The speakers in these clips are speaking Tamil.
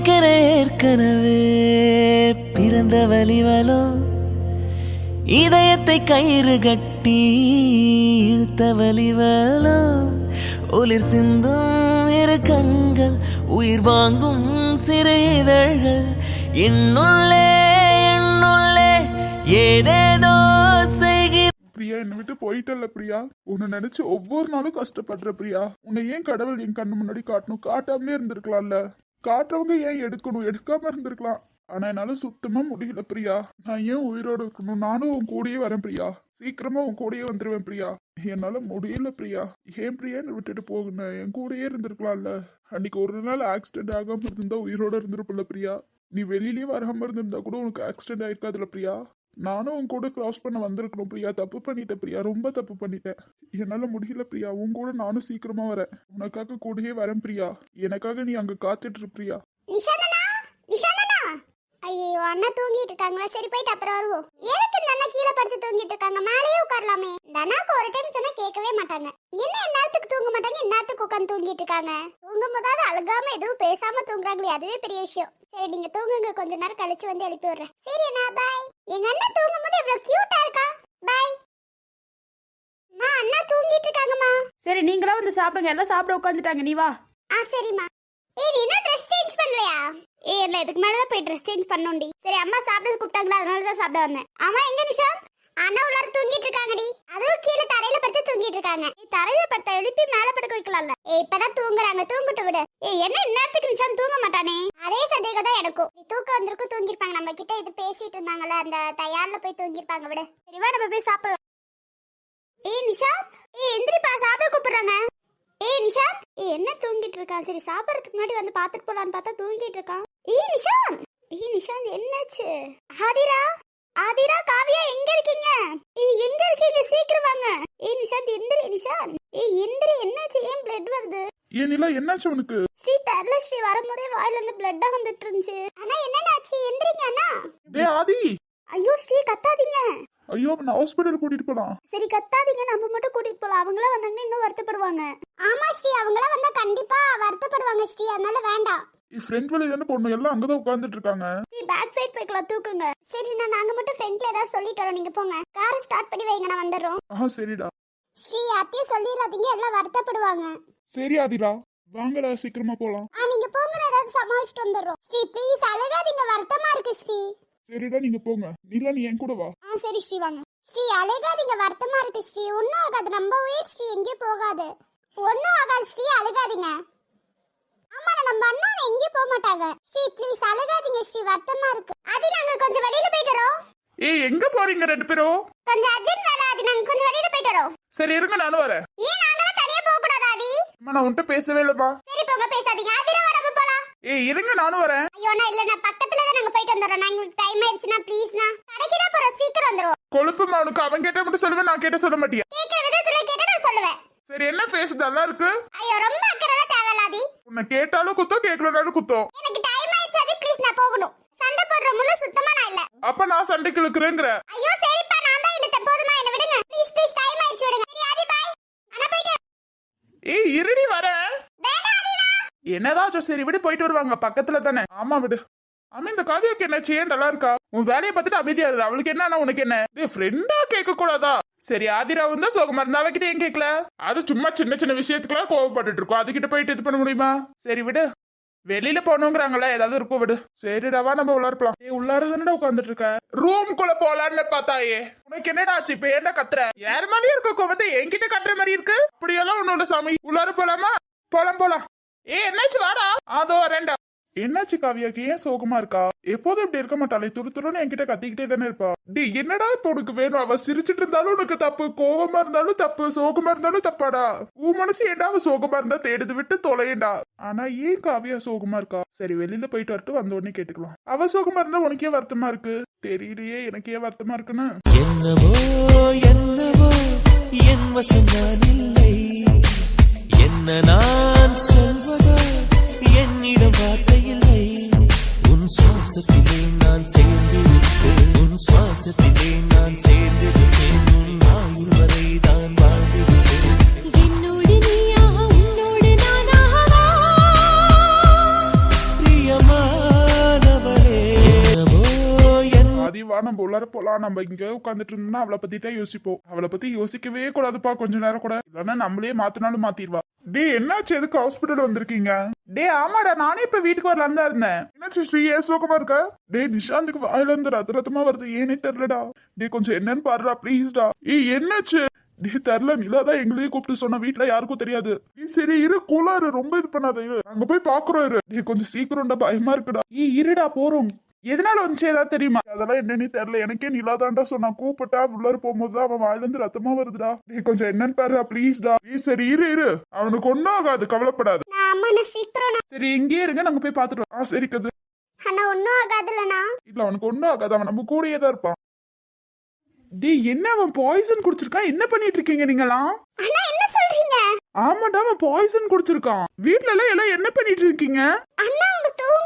எனக்கென ஏற்கனவே. பிறந்த வலிவலோ இதயத்தை கயிறு கட்டி இழுத்த வலிவலோ ஒளிர் சிந்தும் இரு கண்கள் உயிர் வாங்கும் சிறு இதழ்கள் என்னுள்ளே என்னுள்ளே ஏதேதோ பிரியா என்னை விட்டு போயிட்டல்ல பிரியா? உன்னை நினைச்சு ஒவ்வொரு நாளும் கஷ்டப்படுற பிரியா? உன்னை ஏன் கடவுள் என் கண்ணு முன்னாடி காட்டணும்? காட்டாமலே இருந்திருக்கலாம்ல. காட்டுறவங்க ஏன் எடுக்கணும்? எடுக்காம இருந்திருக்கலாம். ஆனா என்னால சுத்தமா முடியல பிரியா. நான் ஏன் உயிரோட இருக்கணும்? நானும் உன் கூடயே வரேன் பிரியா. சீக்கிரமா உன் கூடயே வந்துருவேன் பிரியா. என்னால முடியல பிரியா. ஏன் பிரியா என்னை விட்டுட்டு போகணும் என் கூடயே இருந்திருக்கலாம்ல. அன்னைக்கு ஒரு நாள் ஆக்சிடென்ட் ஆகாம இருந்தா உயிரோட இருந்திருப்பில்ல பிரியா. நீ வெளியிலயே வராம இருந்திருந்தா கூட உனக்கு ஆக்சிடென்ட் ஆயிருக்காதுல பிரியா. நானும் உன் கூட கிராஸ் பண்ண வந்திருக்கணும் பிரியா. தப்பு பண்ணிட்டேன் பிரியா. ரொம்ப தப்பு பண்ணிட்டேன். என்னால் முடியல பிரியா. உன் கூட நானும் சீக்கிரமா வரேன். உனக்காக கூடயே வரேன் பிரியா. எனக்காக நீ அங்கே காத்துட்டு பிரியா. ஐயோ அண்ணா தூங்கிட்டு இருக்காங்களா? சரி போயிட்டு அப்புறம் வருவோம். எதுக்கு இந்த அண்ணா கீழே படுத்து தூங்கிட்டு இருக்காங்க. மேலேயே உட்காரலாமே. இந்த அண்ணாக்கு ஒரு டைம் சொன்னா கேட்கவே மாட்டாங்க. என்ன நேரத்துக்கு தூங்க மாட்டாங்க? இந்நேரத்துக்கு உட்காந்து தூங்கிட்டு இருக்காங்க. தூங்கும் போதாவது அழுகாம எதுவும் பேசாம தூங்குறாங்களே அதுவே பெரிய விஷயம். சரி நீங்க தூங்குங்க. கொஞ்ச நேரம் கழிச்சு வந்து எழுப்பி விடுறேன். சரி அண்ணா பாய் எங்க அண்ணா தூங்கும் போது இவ்வளவு கியூட்டா இருக்கா? பாய் அண்ணா தூங்கிட்டு இருக்காங்கம்மா. சரி நீங்களா வந்து சாப்பிடுங்க. எல்லாம் சாப்பிட உட்காந்துட்டாங்க நீ வா. ஆ சரிம்மா. ஏய் நீ இன்னும் ட்ரெஸ் சேஞ்ச் பண்ணலையா? ஏய் இல்ல இதுக்கு மேல தான் போய் ட்ரெஸ் சேஞ்ச் பண்ணணும்டி சரி அம்மா சாப்பிட கூப்பிட்டாங்களா? அதனால தான் சாப்பிட வந்தேன். அம்மா எங்க நிஷா? அண்ணா உள்ளார தூங்கிட்டு இருக்காங்கடி. அதுவும் கீழே தரையில படுத்து தூங்கிட்டு இருக்காங்க. நீ தரையில படுத்த எழுப்பி மேல படுக்க வைக்கலாம்ல. ஏய் இப்பதான் தூங்குறாங்க. தூங்கிட்டு விடு. ஏய் என்ன இந்நேரத்துக்கு நிஷான் தூங்க மாட்டானே? அதே சந்தேகம் தான் எனக்கும். நீ தூக்கம் வந்திருக்கும் தூங்கிருப்பாங்க நம்ம கிட்ட இது பேசிட்டு இருந்தாங்கல்ல அந்த தயார்ல போய் தூங்கிருப்பாங்க விடு. சரிவா நம்ம போய் சாப்பிடலாம். ஏய் நிஷா? ஏய் எந்திரிப்பா சாப்பிட கூப்பிடுறாங்க. என்ன தூங்கிட்டு இருக்கான்? சரி சாப்பிடறதுக்கு முன்னாடி வந்து பார்த்துட்டு போலான்னு பார்த்தா தூங்கிட்டு இருக்கான். ஏய் நிஷாந்த் ஏய் நிஷாந்த் என்னாச்சு? ஆதிரா? ஆதிரா காவியா எங்க இருக்கீங்க? ஏய் எங்க இருக்கீங்க? சீக்கிரம் வாங்க. ஏய் நிஷாந்த் எந்திரி நிஷாந்த் ஏய் எந்திரி என்னாச்சு? ஏன் பிளட் வருது? ஏன் நிலா என்னாச்சு உனக்கு? ஸ்ரீ தரல ஸ்ரீ. வரும்போதே வாயில இருந்து பிளட்டா வந்துட்டு இருந்துச்சு. அண்ணா என்னன்னாச்சு? எந்திரிங்க அண்ணா! டே ஆதி! ஐயோ ஸ்ரீ கத்தாதீங்க. ஐயோ நான் ஹாஸ்பிட்டல் கூட்டிட்டு போலாம். சரி கத்தாதீங்க. நம்ம மட்டும் கூட்டிட்டு போலாம். அவங்களாம் வந்தாங்கன்னா இன்னும் வருத்தப்படுவாங்க. ஆமா ஸ்ரீ. அவங்களாம் வந்தா கண்டிப்பா வருத்தப்படுவாங்க ஸ்ரீ. அதனால வேண்டாம். ஃப்ரெண்ட் வழி தானே போடணும் எல்லாம் அங்கதான் உட்காந்துட்டு இருக்காங்க. ஸ்ரீ பேக் சைடு போய்க்கலாம் தூக்குங்க. சரி நான் நாங்க மட்டும் ஃப்ரண்ட்ல ஏதாவது சொல்லிட்டு வரோம். நீங்க போங்க. காரை ஸ்டார்ட் பண்ணி வைங்க நான் வந்துடுறோம். ஆஹா சரிடா. ஸ்ரீ யார்ட்டையும் சொல்லிடாதீங்க. எல்லாம் வருத்தப்படுவாங்க. சரி ஆதிரா. வாங்கடா சீக்கிரமா போலாம். ஆ நீங்க போங்க நான் ஏதாவது சமாளிச்சுட்டு வந்துடுறோம். ஸ்ரீ ப்ளீஸ் அழகாதீங்க. வருத்தமா இருக்கு ஸ்ரீ. சரிடா நீங்க போங்க. நிலா நீ என் கூட வா. ஆ சரி ஸ்ரீ வாங்க. ஸ்ரீ அழுகாதீங்க வருத்தமா இருக்கு ஸ்ரீ. ஒன்றும் ஆகாது நம்ம உயிர் ஸ்ரீ எங்கேயும் போகாது. ஒன்றும் ஆகாது ஸ்ரீ அழுகாதீங்க. ஆமா நம்ம அண்ணா எங்கேயும் போக மாட்டாங்க. ஸ்ரீ ப்ளீஸ் அழுகாதீங்க ஸ்ரீ வருத்தமா இருக்கு. அது நாங்க கொஞ்சம் வெளியில போயிட்டு வரோம். ஏய் எங்க போறீங்க ரெண்டு பேரும்? கொஞ்சம் அர்ஜென்ட் வேலை அது நாங்க கொஞ்சம் வெளியில போயிட்டு வரோம். சரி இருங்க நானும் வரேன். ஏன் நாங்களும் தனியா போக கூடாது ஆதி? அம்மா நான் உன்கிட்ட பேசவே இல்லப்பா. சரி போங்க பேசாதீங்க. ஆதிரா நம்ம போலாம். ஏய் இருங்க நானும் வரேன். ஐயோ நான் இல்ல நான் போயிட்டு வந்துடுறோம் நான் எங்களுக்கு டைம் ஆயிடுச்சுன்னா ப்ளீஸ்னா கடைக்கு தான் போறோம் சீக்கிரம் வந்துருவோம். கொழுப்புமா உனக்கு? அவன் கேட்ட மட்டும் சொல்லுவேன் நான் கேட்ட சொல்ல மாட்டியா? கேட்கிற விதத்துல கேட்டா நான் சொல்லுவேன். சரி என்ன ஃபேஸ் நல்லா இருக்கு? ஐயோ ரொம்ப அக்கறை தேவையில்ல ஆதி உன்னை கேட்டாலும் குத்தம் கேட்கலனாலும் குத்தம். எனக்கு டைம் ஆயிடுச்சு ஆதி ப்ளீஸ் நான் போகணும். சண்டை போடுற முழு சுத்தமா நான் இல்ல. அப்ப நான் சண்டைக்கு இழுக்கிறேங்கிற. ஐயோ சரிப்பா நான் தான் இழுத்தேன். போதுமா என்ன விடுங்க. ப்ளீஸ் ப்ளீஸ் டைம் ஆயிடுச்சு விடுங்க. சரி ஆதி பாய் அண்ணா போயிட்டு ஏய் இருடி ஆதிரா என்னதாச்சும் சரி விடு போயிட்டு வருவாங்க. பக்கத்துல தானே. ஆமா விடு. ஆமா இந்த காவியாக்கு என்ன? செய்ய நல்லா இருக்கா? உன் வேலையை பார்த்துட்டு அமைதியா இரு. அவளுக்கு என்ன உனக்கு என்ன? ஃப்ரெண்டா கேட்க கூடாதா சரி ஆதிராவும் தான் சோகமா இருந்தா அவகிட்ட ஏன் கேட்கல? அது சும்மா சின்ன சின்ன விஷயத்துக்குலாம் கோவப்பட்டுட்டு இருக்கோம். அதுகிட்ட போயிட்டு இது பண்ண முடியுமா? சரி விடு. வெளியில போகணுங்கிறாங்களா ஏதாவது இருக்கும் விடு. சரிடாவா நம்ம உள்ளார ஏ ஏய் உள்ளார தானடா உட்காந்துட்டு இருக்க? ரூம்குள்ள போலான்னு பார்த்தாயே. உனக்கு என்னடா ஆச்சு? இப்ப ஏன்டா கத்துற? யார் மாதிரியும் இருக்க கோவத்தை என்கிட்ட கட்டுற மாதிரி இருக்கு? இப்படியெல்லாம் உன்னோட சாமி. உள்ளார போலாமா? போலாம் போலாம். ஏ என்னாச்சு? வாடா. அதோ ரெண்டா. என்னாச்சு காவியாக்கு? ஏன் சோகமா இருக்கா? எப்போதும் இப்படி இருக்க மாட்டாளே. துரு துருன்னு என்கிட்ட கத்திக்கிட்டே தானே இருப்பா. டி என்னடா இப்போ உனக்கு வேணும்? அவ சிரிச்சிட்டு இருந்தாலும் உனக்கு தப்பு. கோபமா இருந்தாலும் தப்பு. சோகமா இருந்தாலும் தப்பாடா. உன் மனசு ஏண்டா அவ சோகமா இருந்தா? தேடுது விட்டு தொலையண்டா. ஆனா ஏன் காவியா சோகமா இருக்கா? சரி வெளியில போயிட்டு வரட்டும். வந்த உடனே கேட்டுக்கலாம். அவ சோகமா இருந்தா உனக்கே வருத்தமா இருக்கு? தெரியலையே எனக்கு ஏன் வருத்தமா இருக்குன்னு. என்னவோ என்னவோ என் வசம் நான் இல்லை. என்ன நான் சொல்வதோ என்னிடம் சுவாசத்திலே நான் சேர்ந்திருப்பேன் உன் சுவாசத்திலே வேற போலாம் நம்ம இங்க உட்காந்துட்டு இருந்தோம்னா அவளை பத்தி தான் யோசிப்போம். அவளை பத்தி யோசிக்கவே கூடாதுப்பா கொஞ்ச நேரம் கூட. இல்லைன்னா நம்மளே மாத்தினாலும் மாத்திடுவா. டே என்னாச்சு? எதுக்கு ஹாஸ்பிட்டல் வந்திருக்கீங்க? டே ஆமாடா நானே இப்ப வீட்டுக்கு வரலாம் தான் இருந்தேன். என்னாச்சு ஸ்ரீ? ஏன் சோகமா இருக்க? டே நிஷாந்துக்கு வாயில இருந்து ரத்த ரத்தமா வருது. ஏனே தெரியலடா. டே கொஞ்சம் என்னன்னு பாருடா ப்ளீஸ்டா ஏய் என்னாச்சு? டே தெரில நிலா தான் எங்களையும் கூப்பிட்டு சொன்ன வீட்டுல யாருக்கும் தெரியாது. நீ சரி இரு. கூலாரு ரொம்ப இது பண்ணாத இரு. அங்க போய் பாக்குறோம் இரு. டே கொஞ்சம் சீக்கிரம்டா பயமா இருக்குடா. ஏய் இருடா போறோம். எதனால வந்துச்சு? ஏதாவது தெரியுமா? அதெல்லாம் என்னன்னு தெரியல. எனக்கே நிலா தான்டா சொன்னா. கூப்பிட்டா உள்ளார போகும்போது தான் அவன் வாயில இருந்து ரத்தமா வருதுடா. டே கொஞ்சம் என்னன்னு பாருடா ப்ளீஸ்டா நீ சரி இரு இரு. அவனுக்கு ஒன்னும் ஆகாது. கவலைப்படாது. சரி இங்கேயே இருங்க. நாங்க போய் பாத்துட்டு வரோம். ஆ சரி கது. ஒன்றும் ஆகாதுல்லண்ணா இல்ல அவனுக்கு ஒன்னும் ஆகாது. அவன் நம்ம கூடயே தான் இருப்பான். டேய் என்ன அவன் பாய்சன் குடிச்சிருக்கான்? என்ன பண்ணிட்டு இருக்கீங்க நீங்களாம் அண்ணா என்ன சொல்றீங்க? ஆமாடா அவன் பாய்சன் குடிச்சிருக்கான். வீட்ல எல்லாம் எல்லாம் என்ன பண்ணிட்டு இருக்கீங்க? அண்ணா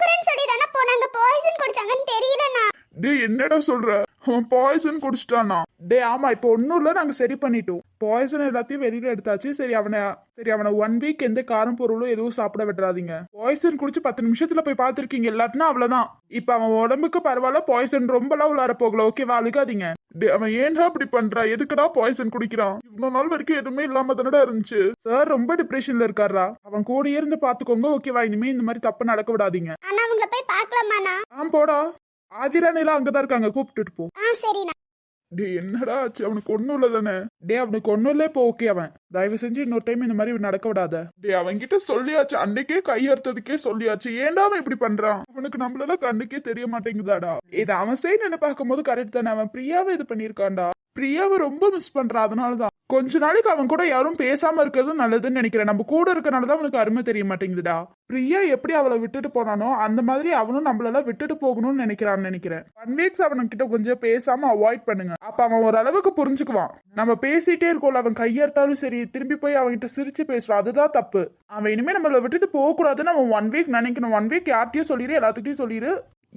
அவங்க சொல்லி தானே போனாங்க. பாய்சன் குடிச்சாங்கன்னு தெரியலண்ணா. டேய் என்னடா சொல்ற? அவன் பாய்சன் குடிச்சிட்டானா? டேய் ஆமா இப்போ ஒன்னும் இல்ல நாங்க சரி பண்ணிட்டோம். பாய்சன் எல்லாத்தையும் வெளியில எடுத்தாச்சு. சரி அவனை சரி அவனை ஒன் வீக் எந்த காரம் பொருளும் எதுவும் சாப்பிட விட்டுறாதீங்க. பாய்சன் குடிச்சு பத்து நிமிஷத்துல போய் பார்த்திருக்கீங்க இல்லாட்டினா அவ்வளவுதான். இப்ப அவன் உடம்புக்கு பரவாயில்ல பாய்சன் ரொம்பலாம் உள்ளார போகல. ஓகேவா அழுகாதீங்க. டேய் அவன் ஏன்டா அப்படி பண்றா? எதுக்குடா பாய்சன் குடிக்கிறான்? இவ்வளவு நாள் வரைக்கும் எதுவுமே இல்லாம தானடா இருந்துச்சு. சார் ரொம்ப டிப்ரெஷன்ல இருக்காரா அவன் கூடயே இருந்து பாத்துக்கோங்க ஓகேவா இனிமே இந்த மாதிரி தப்பு நடக்க விடாதீங்க. அண்ணா அவங்கள போய் பார்க்கலாமாண்ணா? ஆ போடா. ஆதிரா நிலா அங்கதான் இருக்காங்க கூப்பிட்டுட்டு போ. ஆ சரிண்ணா. டே என்னடா ஆச்சு? அவனுக்கு ஒண்ணும் இல்ல தானே? டே அவனுக்கு ஒண்ணும் இல்ல இப்போ ஓகே அவன். தயவு செஞ்சு இன்னொரு டைம் இந்த மாதிரி நடக்க விடாத. டே அவன்கிட்ட சொல்லியாச்சு. அன்னைக்கே கையறுத்ததுக்கே சொல்லியாச்சு. ஏன்டா அவன் இப்படி பண்றான்? அவனுக்கு நம்மளால கண்ணுக்கே தெரிய மாட்டேங்குதாடா? இது அவன் சைடு என்ன பார்க்கும்போது கரெக்ட் தானே? அவன் பிரியாவே இது பண்ணியிருக்கான்டா. பிரியாவை ரொம்ப மிஸ் பண்றான் அதனாலதான். கொஞ்ச நாளைக்கு அவன் கூட யாரும் பேசாம இருக்கிறது நல்லதுன்னு நினைக்கிறேன். நம்ம கூட இருக்கனால தான் அவனுக்கு அருமை தெரிய மாட்டேங்குதுடா. பிரியா எப்படி அவளை விட்டுட்டு போனானோ அந்த மாதிரி அவனும் நம்மளெல்லாம் விட்டுட்டு போகணும்னு நினைக்கிறான்னு நினைக்கிறேன். ஒன் வீக்ஸ் அவனுக்கிட்ட கொஞ்சம் பேசாம அவாய்ட் பண்ணுங்க. அப்ப அவன் ஓரளவுக்கு புரிஞ்சுக்குவான். நம்ம பேசிட்டே இருக்கோம்ல அவன் கையெடுத்தாலும் சரி திரும்பி போய் அவன்கிட்ட சிரிச்சு பேசுறான் அதுதான் தப்பு. அவன் இனிமே நம்மள விட்டுட்டு போக கூடாதுன்னு அவன் ஒன் வீக் நினைக்கணும். ஒன் வீக் யார்கிட்டயும் சொல்லிடு எல்லாத்துக்கிட்டையும் சொல்லிடு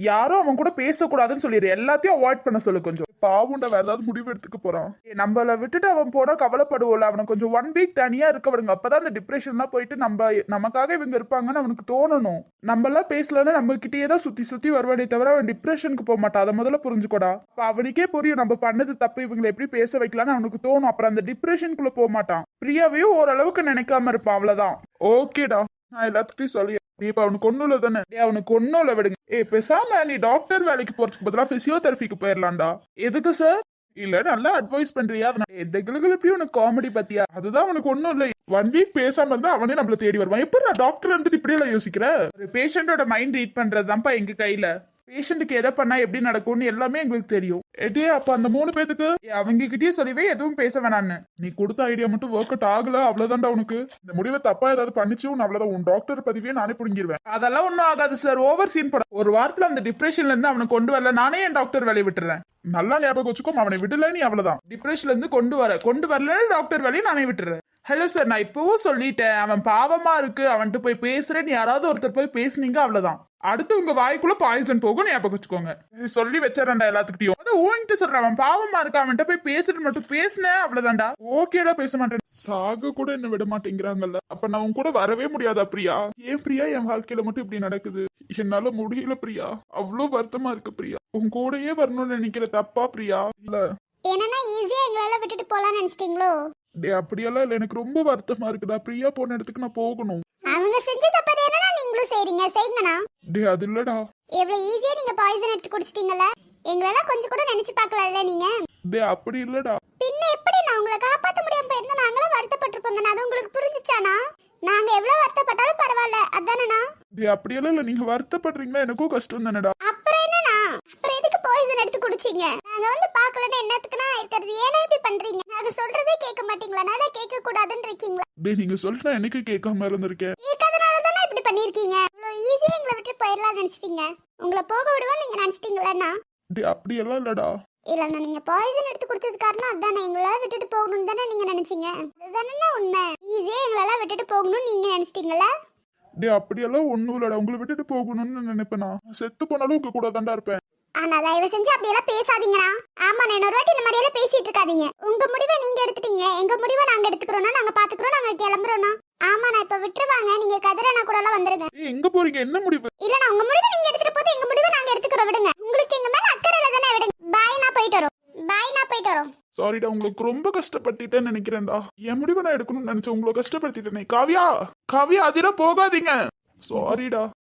யாரும் அவன் கூட பேசக்கூடாதுன்னு சொல்லிடு எல்லாத்தையும் அவாய்ட் பண்ண சொல்லு கொஞ்சம். பாவுண்ட வேற ஏதாவது முடிவு எடுத்துக்க போறான். நம்மள விட்டுட்டு அவன் போனா கவலைப்படுவோம்ல. அவனை கொஞ்சம் ஒன் வீக் தனியா இருக்க விடுங்க. அப்பதான் அந்த டிப்ரெஷன்லாம் போயிட்டு நம்ம நமக்காக இவங்க இருப்பாங்கன்னு அவனுக்கு தோணணும். நம்ம எல்லாம் பேசலன்னா நம்ம கிட்டேயே தான் சுத்தி சுத்தி வருவானே தவிர அவன் டிப்ரெஷனுக்கு போக மாட்டான். அதை முதல்ல புரிஞ்சுக்கோடா. அப்ப அவனுக்கே புரியும். நம்ம பண்ணது தப்பு இவங்களை எப்படி பேச வைக்கலாம்னு அவனுக்கு தோணும். அப்புறம் அந்த டிப்ரெஷனுக்குள்ள போக மாட்டான். பிரியாவையும் ஓரளவுக்கு நினைக்காம இருப்பான். அவ்வளவுதான். ஓகேடா நான் எல்லாத்துக்கிட்டையும் சொல்லி இப்ப அவனுக்கு ஒண்ணும் இல்ல தானே? டேய், அவனுக்கு ஒண்ணும் இல்ல விடுங்க. ஏ பேசாம நீ டாக்டர் வேலைக்கு போறதுக்கு பதிலா பிசியோதெரபிக்கு போயிடலாம்டா எதுக்கு சார் இல்ல நல்லா அட்வைஸ் பண்றியா? எந்த எப்படி உனக்கு காமெடி பத்தியா? அதுதான் அவனுக்கு ஒண்ணும் இல்லை. ஒன் வீக் பேசாம இருந்தா அவனே நம்மள தேடி வருவான். எப்படி நான் டாக்டர் வந்துட்டு இப்படி எல்லாம் யோசிக்கிற? ஒரு பேஷண்டோட மைண்ட் ரீட் பண்றதுதான்ப்பா எங்க கையில. பேஷண்ட்டுக்கு எதை பண்ணா எப்படி நடக்கும்னு எல்லாமே எங்களுக்கு தெரியும். எடே அப்ப அந்த மூணு பேத்துக்கு அவங்க கிட்டயே சொல்லவே எதுவும் பேச வேணான்னு நீ கொடுத்த ஐடியா மட்டும் ஒர்க் அவுட் ஆகல அவ்வளவுதான்டா உனக்கு. இந்த முடிவை தப்பா ஏதாவது பண்ணிச்சு உன் அவ்வளவுதான். உன் டாக்டர் பதிவே நானே புடுங்கிடுவேன் அதெல்லாம் ஒன்றும் ஆகாது சார் ஓவர் சீன் படம். ஒரு வாரத்துல அந்த டிப்ரெஷன்ல இருந்து அவனை கொண்டு வரல நானே என் டாக்டர் வேலையை விட்டுறேன். நல்லா ஞாபகம் வச்சுக்கோ அவனை விடல நீ அவ்வளவுதான். டிப்ரெஷன்ல இருந்து கொண்டு வர கொண்டு வரல டாக்டர் வேலையை நானே விட்டுறேன். ஹலோ சார் நான் இப்பவும் சொல்லிட்டேன். அவன் பாவமா இருக்கு. அவன்கிட்ட போய் பேசுறேன்னு யாராவது ஒருத்தர் போய் பேசுனீங்க அவ்வளவுதான். அடுத்து உங்க வாய்க்குள்ள பாய்சன் போகும் ஞாபகம் வச்சுக்கோங்க. சொல்லி வச்சிடறேன்டா எல்லாத்துக்கிட்டையும். அதை ஊன்ட்டு சொல்றேன் அவன் பாவமா இருக்கா அவன்கிட்ட போய் பேசுறது மட்டும் பேசுனேன் அவ்வளவுதான்டா. ஓகேடா பேச மாட்டேன். சாக கூட என்ன விட மாட்டேங்கிறாங்கல்ல. அப்ப நான் உன் கூட வரவே முடியாதா பிரியா? ஏன் பிரியா? என் வாழ்க்கையில மட்டும் இப்படி நடக்குது. என்னால முடியல பிரியா. அவ்வளவு வருத்தமா இருக்கு பிரியா. உன் கூடயே வரணும்னு நினைக்கிற தப்பா பிரியா? இல்ல. என்னன்னா ஈஸியா எங்களால விட்டுட்டு போலாம்னு நினைச்சிட்டீங்களோ? டே அப்படியெல்லாம் இல்ல. எனக்கு ரொம்ப வருத்தமா இருக்குடா. பிரியா போன இடத்துக்கு நான் போகணும். அவங்க செஞ்ச தப்பது நீங்களும் செய்றீங்க? செய்யுங்கண்ணா டே அது இல்லடா. எவ்வளவு ஈஸியா நீங்க பாய்சன் எடுத்து குடிச்சிட்டீங்கல்ல? எங்களெல்லாம் கொஞ்சம் கூட நினைச்சு பார்க்கலாம்ல நீங்க? டே அப்படி இல்லடா. பின்ன எப்படி நான் உங்களை காப்பாத்த முடியாம போயிருந்தா நாங்களும் வருத்தப்பட்டிருப்போம் தானே அது உங்களுக்கு புரிஞ்சுச்சானா நாங்க எவ்வளவு வருத்தப்பட்டாலும் பரவாயில்ல. அதானேண்ணா? டே அப்படியெல்லாம் இல்ல. நீங்க வருத்தப்படுறீங்களா? எனக்கும் கஷ்டம் தானடா. அப்புறம் என்னண்ணா? அப்புறம் எதுக்கு பாய்சன் எடுத்து குடிச்சீங்க? நாங்க வந்து பார்க்கலன்னு என்னத்துக்குன்னா இருக்கிறது ஏன்னா இப்படி பண்றீங்க? நாங்க சொல்றதே கேட்க மாட்டீங்களா? நல்லா கேட்க கூடாதுன்னு இருக்கீங்களா? டே நீங்க நான் எனக்கு கேட்காம இருந்திருக்கேன்? கேட்காதனால தானே இப்படி பண்ணிருக்கீங்க இவ்வளவு ஈஸியா எங்களை விட்டு போயிடலாம் நினைச்சிட்டீங்க. உங்களை போக விடுவோம் நீங்க நினைச்சிட்டீங்களா டே அப்படியெல்லாம் இல்லடா. இல்லண்ணா நீங்க பாய்சன் எடுத்து குடிச்சது காரணம் அதானே எங்களை விட்டுட்டு போகணும்னு தானே நீங்க நினைச்சீங்க. அதுதானே உண்மை. ஈஸியா எங்களெல்லாம் விட்டுட்டு போகணும்னு நீங்க நினைச்சிட்டீங்களா டே அப்படியெல்லாம் ஒண்ணும் இல்லடா. உங்களை விட்டுட்டு போகணும்னு நினைப்பேனா செத்து போனாலும் உங்க கூட தான்டா இருப்பேன். ஆனா தயவு செஞ்சு அப்படியெல்லாம் பேசாதீங்கண்ணா. ஆமா நான் இன்னொரு வாட்டி இந்த மாதிரி எல்லாம் பேசிட்டு இருக்காதீங்க. உங்க முடிவை நீங்க எடுத்துட்டீங்க எங்க முடிவை நாங்க எடுத்துக்கிறோம்னா நாங்க பாத்துக்கிறோம் நாங்க கிளம்புறோம்னா. ஆமா நான் இப்ப விட்டுருவாங்க. நீங்க கதிரனா கூட எல்லாம் வந்துருங்க. ஏய் எங்க போறீங்க? என்ன முடிவு? இல்ல நான் உங்க முடிவை நீங்க எடுத்துட்டு போது எங்க முடிவை நாங்க எடுத்துக்கிறோம். விடுங்க. உங்களுக்கு எங்க மேல அக்கறை இல்ல தானே விடுங்க. பாய் வரோம். சாரிடா உங்களுக்கு ரொம்ப கஷ்டப்படுத்திட்டேன்னு நினைக்கிறேன்டா. என் முடிவை நான் எடுக்கணும்னு நினைச்சேன் உங்களை கஷ்டப்படுத்திட்டேனே. காவியா காவியா அதிர போகாதீங்க. சாரிடா